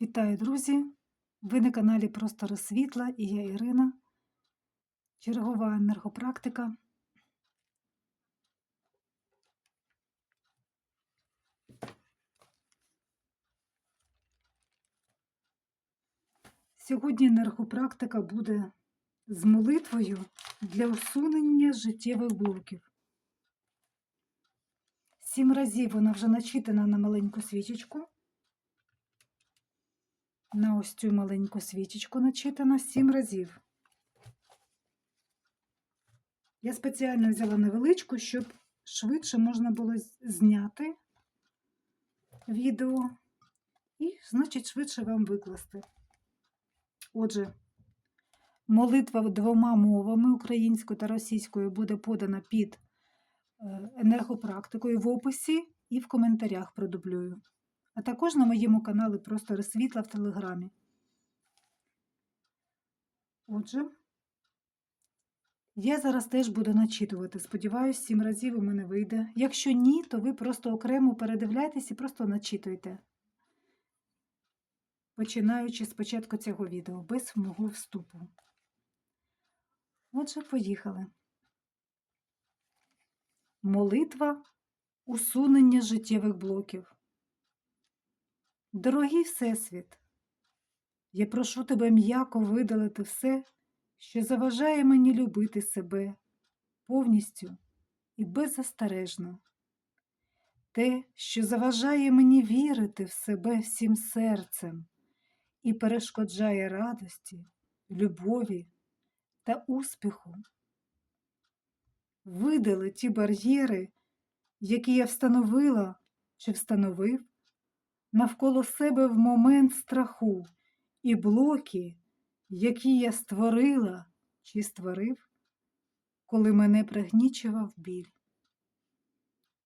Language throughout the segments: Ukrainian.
Вітаю, друзі! Ви на каналі Простори Світла і я Ірина, чергова енергопрактика. Сьогодні енергопрактика буде з молитвою для усунення життєвих блоків. Сім разів вона вже начитана на маленьку свічечку. На ось цю маленьку свічечку начитана сім разів. Я спеціально взяла невеличку, щоб швидше можна було зняти відео і, значить, швидше вам викласти. Отже, молитва двома мовами українською та російською буде подана під е, енергопрактикою в описі і в коментарях продублюю а також на моєму каналі Простори Світла в Телеграмі. Отже, я зараз теж буду начитувати. Сподіваюсь, сім разів у мене вийде. Якщо ні, то ви просто окремо передивляйтесь і просто начитуйте. Починаючи з початку цього відео, без мого вступу. Отже, поїхали. Молитва усунення життєвих блоків. Дорогий Всесвіт, я прошу тебе м'яко видалити все, що заважає мені любити себе повністю і беззастережно, те, що заважає мені вірити в себе всім серцем і перешкоджає радості, любові та успіху. Видали ті бар'єри, які я встановила чи встановив навколо себе в момент страху і блоки, які я створила чи створив, коли мене пригнічував біль.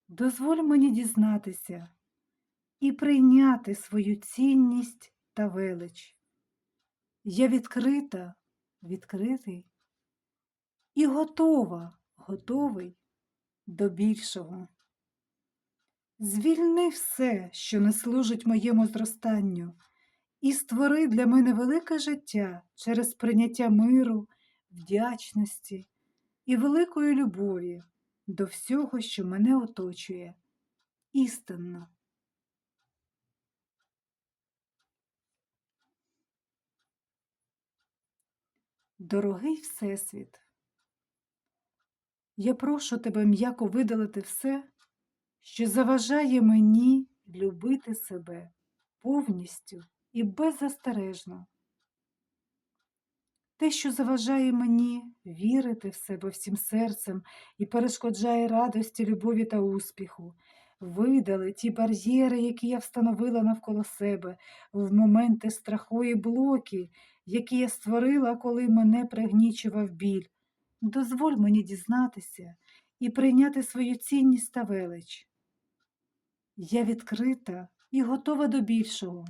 Дозволь мені дізнатися і прийняти свою цінність та велич. Я відкрита, відкритий і готова, готовий до більшого. Звільни все, що не служить моєму зростанню, і створи для мене велике життя через прийняття миру, вдячності і великої любові до всього, що мене оточує, істинно. Дорогий Всесвіт, я прошу тебе м'яко видалити все, що заважає мені любити себе повністю і беззастережно. Те, що заважає мені вірити в себе всім серцем і перешкоджає радості, любові та успіху, видали ті бар'єри, які я встановила навколо себе в моменти страху і блоки, які я створила, коли мене пригнічував біль. Дозволь мені дізнатися і прийняти свою цінність та велич. Я відкрита і готова до більшого.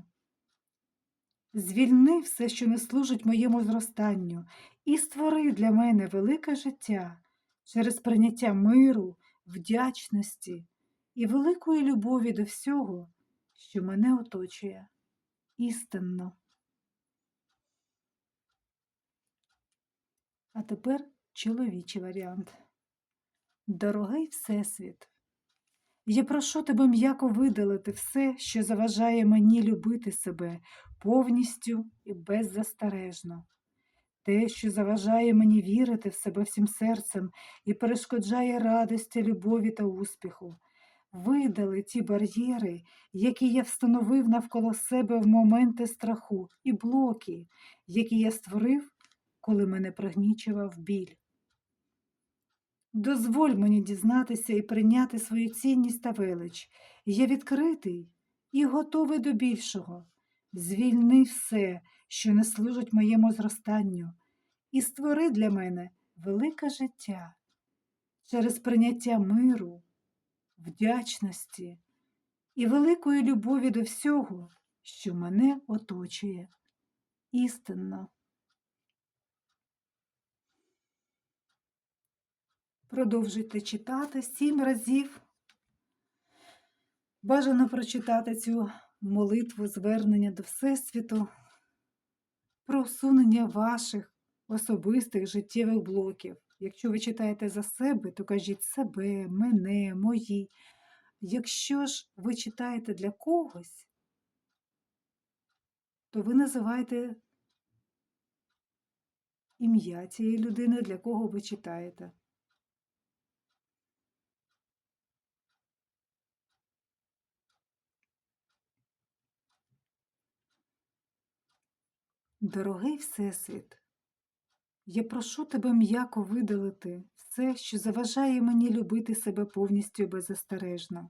Звільни все, що не служить моєму зростанню, і створи для мене велике життя через прийняття миру, вдячності і великої любові до всього, що мене оточує істинно. А тепер чоловічий варіант. Дорогий Всесвіт, я прошу тебе м'яко видалити все, що заважає мені любити себе повністю і беззастережно. Те, що заважає мені вірити в себе всім серцем і перешкоджає радості, любові та успіху. Видали ті бар'єри, які я встановив навколо себе в моменти страху, і блоки, які я створив, коли мене пригнічував біль. Дозволь мені дізнатися і прийняти свою цінність та велич. Я відкритий і готовий до більшого. Звільни все, що не служить моєму зростанню, і створи для мене велике життя через прийняття миру, вдячності і великої любові до всього, що мене оточує. Істинно. Продовжуйте читати сім разів. Бажано прочитати цю молитву звернення до Всесвіту про усунення ваших особистих життєвих блоків. Якщо ви читаєте за себе, то кажіть себе, мене, мої. Якщо ж ви читаєте для когось, то ви називаєте ім'я цієї людини, для кого ви читаєте. Дорогий Всесвіт, я прошу тебе м'яко видалити все, що заважає мені любити себе повністю беззастережно.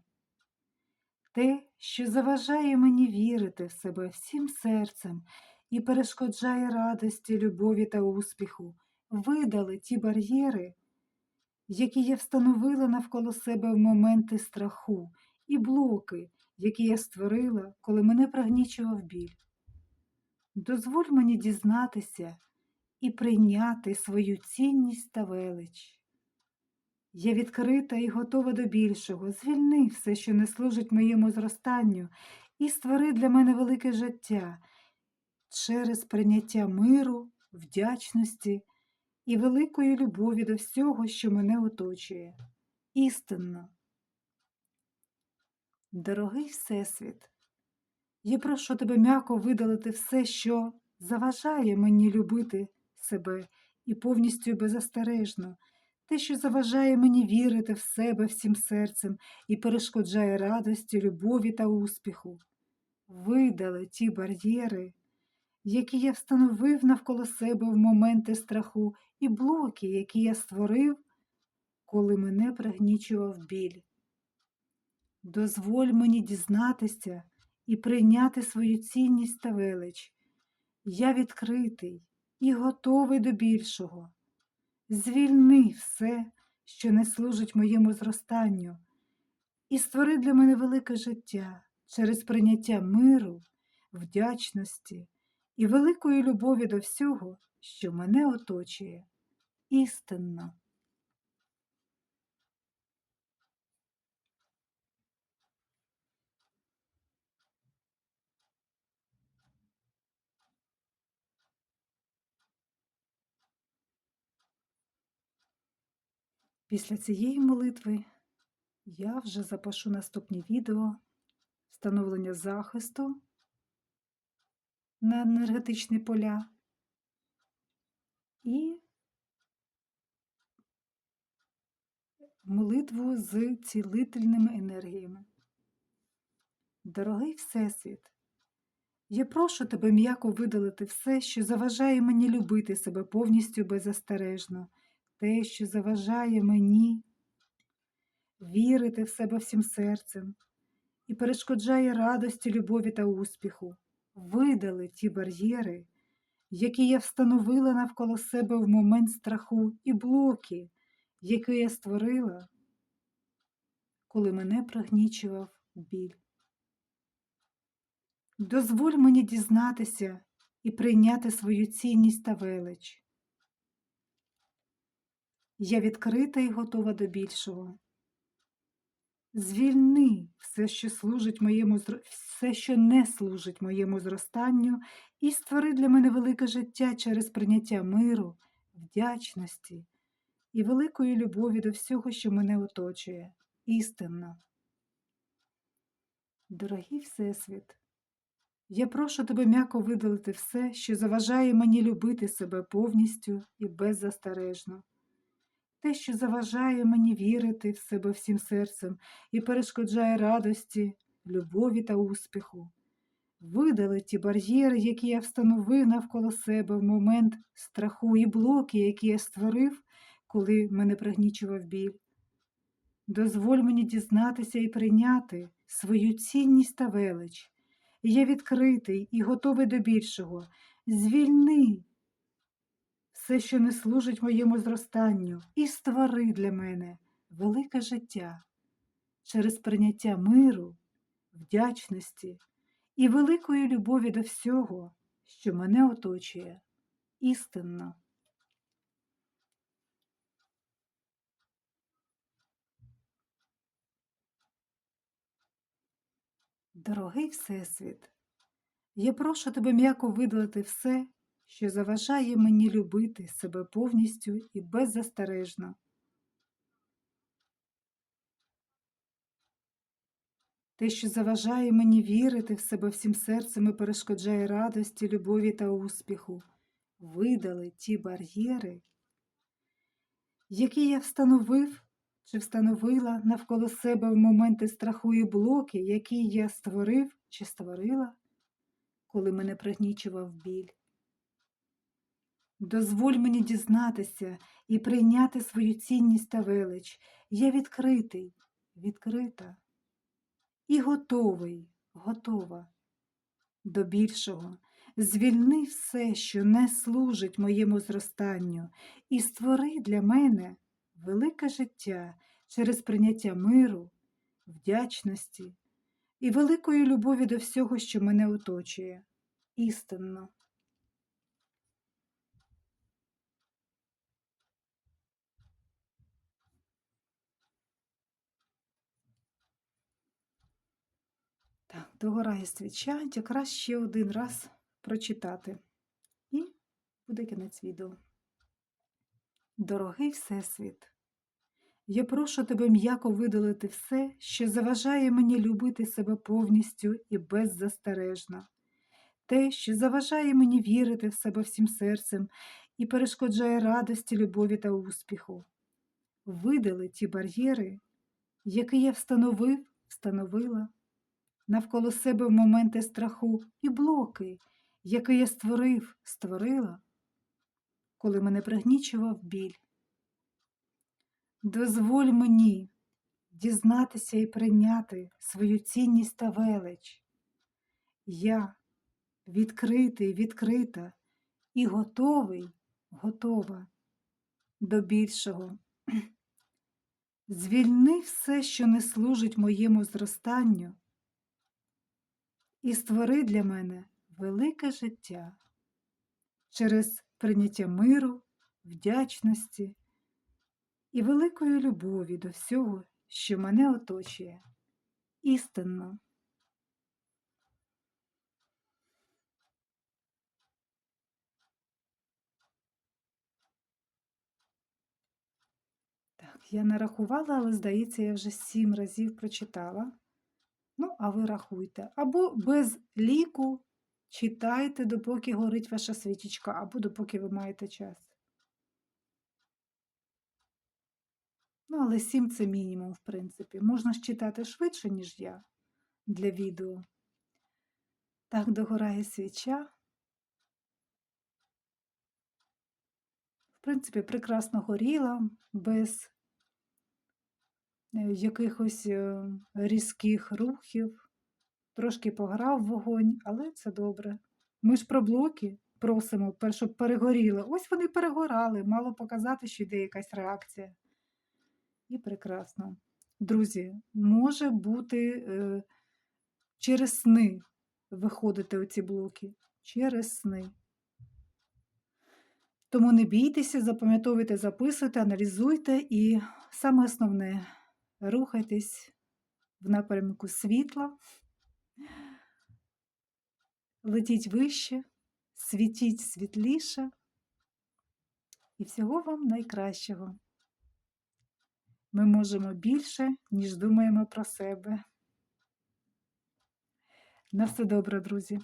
Те, що заважає мені вірити в себе всім серцем і перешкоджає радості, любові та успіху, видали ті бар'єри, які я встановила навколо себе в моменти страху, і блоки, які я створила, коли мене пригнічував біль. Дозволь мені дізнатися і прийняти свою цінність та велич. Я відкрита і готова до більшого, звільни все, що не служить моєму зростанню, і створи для мене велике життя через прийняття миру, вдячності і великої любові до всього, що мене оточує. Істинно. Дорогий Всесвіт, я прошу тебе м'яко видалити все, що заважає мені любити себе і повністю беззастережно, те, що заважає мені вірити в себе всім серцем і перешкоджає радості, любові та успіху. Видали ті бар'єри, які я встановив навколо себе в моменти страху, і блоки, які я створив, коли мене пригнічував біль. Дозволь мені дізнатися і прийняти свою цінність та велич. Я відкритий і готовий до більшого. Звільни все, що не служить моєму зростанню, і створи для мене велике життя через прийняття миру, вдячності і великої любові до всього, що мене оточує, істинно. Після цієї молитви я вже запишу наступні відео встановлення захисту на енергетичні поля і молитву з цілительними енергіями. Дорогий Всесвіт, я прошу тебе м'яко видалити все, що заважає мені любити себе повністю беззастережно те, що заважає мені вірити в себе всім серцем і перешкоджає радості, любові та успіху, видали ті бар'єри, які я встановила навколо себе в момент страху і блоки, які я створила, коли мене пригнічував біль. Дозволь мені дізнатися і прийняти свою цінність та велич. Я відкрита і готова до більшого. Звільни все, що служить моєму все, що не служить моєму зростанню, і створи для мене велике життя через прийняття миру, вдячності і великої любові до всього, що мене оточує, істинно. Дорогий Всесвіт, я прошу тебе м'яко видалити все, що заважає мені любити себе повністю і беззастережно те, що заважає мені вірити в себе всім серцем і перешкоджає радості, любові та успіху. Видали ті бар'єри, які я встановив навколо себе в момент страху і блоки, які я створив, коли мене пригнічував біль. Дозволь мені дізнатися і прийняти свою цінність та велич. Я відкритий і готовий до більшого. Звільни все, що не служить моєму зростанню, і створи для мене велике життя. Через прийняття миру, вдячності і великої любові до всього, що мене оточує. Істинно. Дорогий Всесвіт, я прошу тебе м'яко видалити все, що заважає мені любити себе повністю і беззастережно. Те, що заважає мені вірити в себе всім серцем і перешкоджає радості, любові та успіху, видали ті бар'єри, які я встановив чи встановила навколо себе в моменти страху і блоки, які я створив чи створила, коли мене пригнічував біль. Дозволь мені дізнатися і прийняти свою цінність та велич. Я відкритий, відкрита і готовий, готова до більшого. Звільни все, що не служить моєму зростанню, і створи для мене велике життя через прийняття миру, вдячності і великої любові до всього, що мене оточує. Істинно. Так, догорає свіча, якраз ще один раз прочитати. І буде кінець відео. Дорогий Всесвіт, я прошу тебе м'яко видалити все, що заважає мені любити себе повністю і беззастережно, те, що заважає мені вірити в себе всім серцем і перешкоджає радості, любові та успіху. Видали ті бар'єри, які я встановив, встановила навколо себе в моменти страху і блоки, які я створив, створила, коли мене пригнічував біль. Дозволь мені дізнатися і прийняти свою цінність та велич. Я відкритий, відкрита і готовий, готова до більшого. Звільни все, що не служить моєму зростанню, і створи для мене велике життя через прийняття миру, вдячності і великої любові до всього, що мене оточує. Істинно. Я не рахувала, але, здається, я вже сім разів прочитала. Ну, а ви рахуйте. Або без ліку читайте, допоки горить ваша свічечка, або допоки ви маєте час. Ну, але сім це мінімум, в принципі. Можна ж читати швидше, ніж я для відео. Так догорає свіча. В принципі, прекрасно горіла, без якихось е, різких рухів, трошки пограв вогонь, але це добре. Ми ж про блоки просимо, щоб перегоріли. Ось вони перегорали, мало показати, що йде якась реакція. І прекрасно. Друзі, може бути е, через сни виходити оці блоки. Через сни. Тому не бійтеся, запам'ятовуйте, записуйте, аналізуйте і саме основне рухайтесь в напрямку світла, летіть вище, світіть світліше і всього вам найкращого. Ми можемо більше, ніж думаємо про себе. На все добре, друзі!